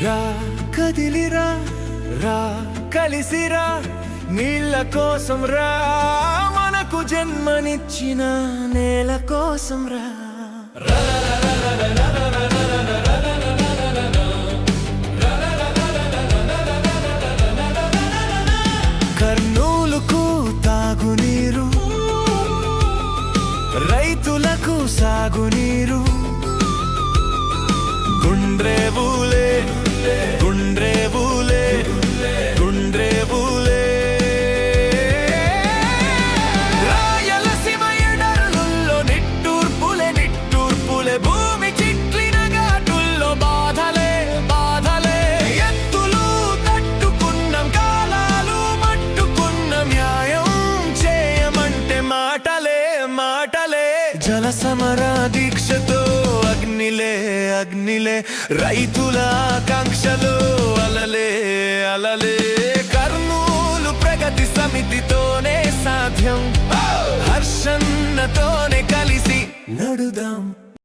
రా కదిలిరా రా కలిసిరా నీళ్ళ కోసం రా మనకు జన్మనిచ్చిన నేల కోసం రా. మాటలే. జల సమర దీక్షతో అగ్నిలే అగ్నిలే. రైతుల ఆకాంక్షలు అలలే అలలే. కర్నూలు ప్రగతి సమితితోనే సాధ్యం. హర్షన్నతోనే కలిసి నడుదాం.